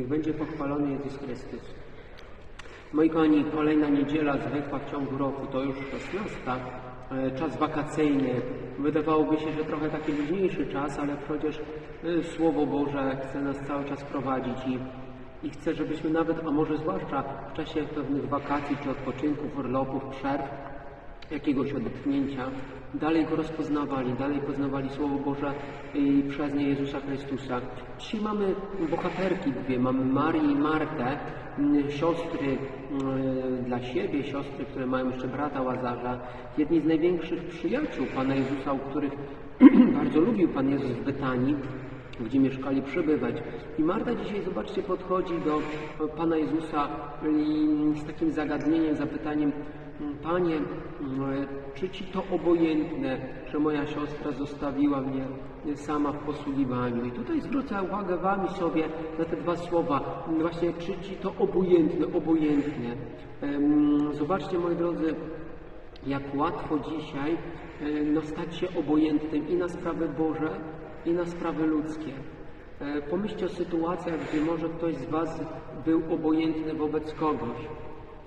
Niech będzie pochwalony Jezus Chrystus. Moi kochani, kolejna niedziela zwykła w ciągu roku, to już 16, e, czas wakacyjny. Wydawałoby się, że trochę taki luźniejszy czas, ale przecież e, Słowo Boże chce nas cały czas prowadzić i, i chce, żebyśmy nawet, a może zwłaszcza w czasie pewnych wakacji czy odpoczynków, urlopów, przerw, jakiegoś odetchnięcia, dalej Go rozpoznawali, dalej poznawali Słowo Boże i przez nie Jezusa Chrystusa. Dzisiaj mamy bohaterki dwie, mamy Marię i Martę, siostry dla siebie, siostry, które mają jeszcze brata Łazarza, jedni z największych przyjaciół Pana Jezusa, u których bardzo lubił Pan Jezus w Betanii, gdzie mieszkali przebywać. I Marta dzisiaj, zobaczcie, podchodzi do Pana Jezusa z takim zagadnieniem, zapytaniem, Panie, mm, czy Ci to obojętne, że moja siostra zostawiła mnie sama w posługiwaniu? I tutaj zwrócę uwagę Wam i sobie na te dwa słowa. Właśnie, czy Ci to obojętne, obojętne. Zobaczcie, moi drodzy, jak łatwo dzisiaj no, stać się obojętnym i na sprawy Boże, i na sprawy ludzkie. E, Pomyślcie o sytuacjach, gdzie może ktoś z Was był obojętny wobec kogoś.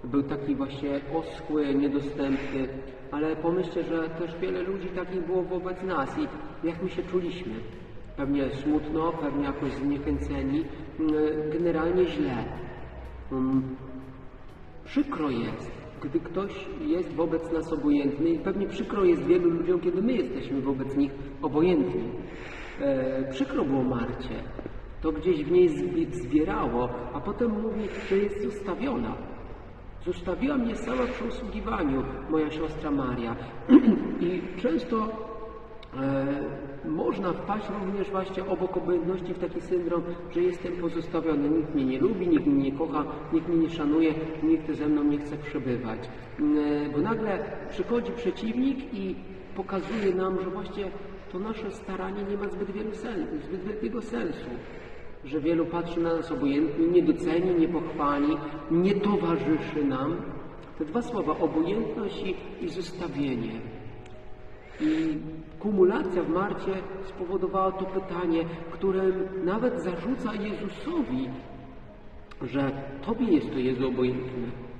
Był taki właśnie oschły, niedostępny, ale pomyślcie, że też wiele ludzi takich było wobec nas i jak my się czuliśmy. Pewnie smutno, pewnie jakoś zniechęceni, mm, generalnie źle. Mm, Przykro jest, gdy ktoś jest wobec nas obojętny i pewnie przykro jest wielu ludziom, kiedy my jesteśmy wobec nich obojętni. E, przykro było Marcie. To gdzieś w niej zbi- zbierało, a potem mówi, że jest zostawiona. Zostawiła mnie sama przy usługiwaniu, moja siostra Maria. I często E, można wpaść również właśnie obok obojętności w taki syndrom, że jestem pozostawiony. Nikt mnie nie lubi, nikt mnie nie kocha, nikt mnie nie szanuje, nikt ze mną nie chce przebywać. E, Bo nagle przychodzi przeciwnik i pokazuje nam, że właśnie to nasze staranie nie ma zbyt, wielu sen, zbyt wielkiego sensu. Że wielu patrzy na nas obojętnie, nie doceni, nie pochwali, nie towarzyszy nam. Te dwa słowa, obojętność i, i zostawienie. I kumulacja w Marcie spowodowała to pytanie, które nawet zarzuca Jezusowi, że Tobie jest to Jezu obojętne.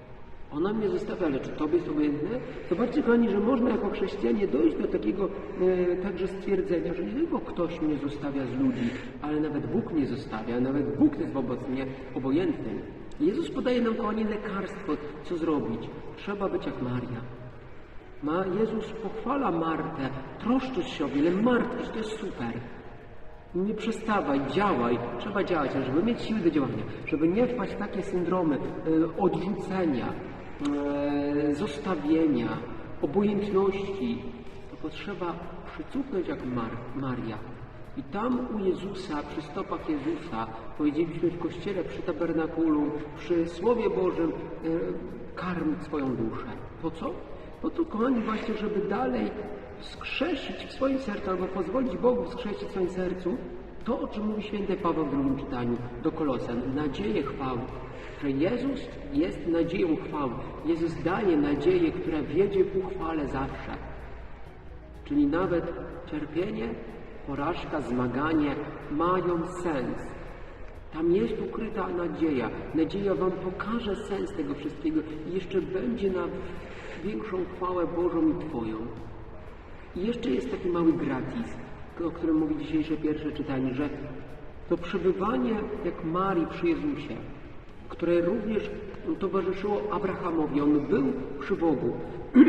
Ona mnie zostawia, ale czy Tobie jest obojętne? Zobaczcie, kochani, że można jako chrześcijanie dojść do takiego e, także stwierdzenia, że nie tylko ktoś mnie zostawia z ludzi, ale nawet Bóg mnie zostawia, nawet Bóg jest wobec mnie obojętny. Jezus podaje nam, kochani, lekarstwo, co zrobić. Trzeba być jak Maria. Ma, Jezus pochwala Martę, troszczysz się o wiele, martwisz, to jest super. Nie przestawaj, działaj, trzeba działać, żeby mieć siły do działania, żeby nie wpaść w takie syndromy e, odrzucenia, zostawienia, obojętności, to potrzeba przycupnąć jak Mar Maria. I tam u Jezusa, przy stopach Jezusa, powiedzieliśmy w kościele, przy tabernakulum, przy Słowie Bożym, e, karmić swoją duszę. Po co? Po to, kochani, właśnie, żeby dalej skrzesić w swoim sercu, albo pozwolić Bogu skrzesić w swoim sercu to, o czym mówi święty Paweł w drugim czytaniu do Kolosan. Nadzieję chwały. Że Jezus jest nadzieją chwały. Jezus daje nadzieję, która wiedzie ku chwale zawsze. Czyli nawet cierpienie, porażka, zmaganie mają sens. Tam jest ukryta nadzieja. Nadzieja Wam pokaże sens tego wszystkiego i jeszcze będzie na większą chwałę Bożą i Twoją. I jeszcze jest taki mały gratis, o którym mówi dzisiejsze pierwsze czytanie, że to przebywanie jak Marii przy Jezusie, które również towarzyszyło Abrahamowi, on był przy Bogu.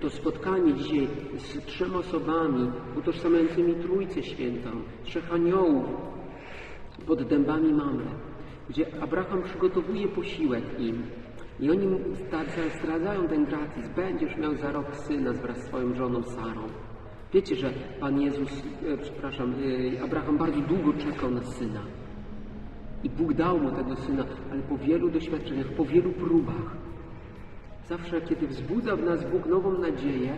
To spotkanie dzisiaj z trzema osobami utożsamiającymi Trójcę Świętą, trzech aniołów pod dębami Mamre, gdzie Abraham przygotowuje posiłek im, i oni zdradzają ten gratis. Będziesz miał za rok syna wraz z swoją żoną Sarą. Wiecie, że Pan Jezus, e, przepraszam, e, Abraham bardzo długo czekał na syna. I Bóg dał mu tego syna, ale po wielu doświadczeniach, po wielu próbach. Zawsze, kiedy wzbudza w nas Bóg nową nadzieję,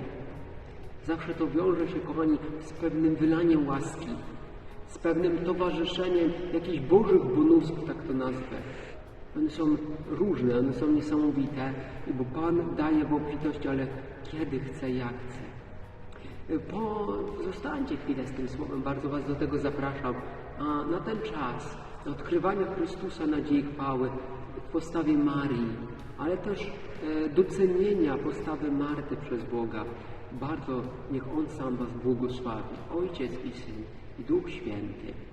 zawsze to wiąże się, kochani, z pewnym wylaniem łaski, z pewnym towarzyszeniem jakichś bożych bonusów, tak to nazwę. One są różne, one są niesamowite, bo Pan daje w obfitości, ale kiedy chce, jak chce. Po, zostańcie chwilę z tym słowem, bardzo Was do tego zapraszam. A na ten czas odkrywania Chrystusa nadziei chwały w postawie Marii, ale też e, docenienia postawy Marty przez Boga. Bardzo niech On sam Was błogosławi, Ojciec i Syn i Duch Święty.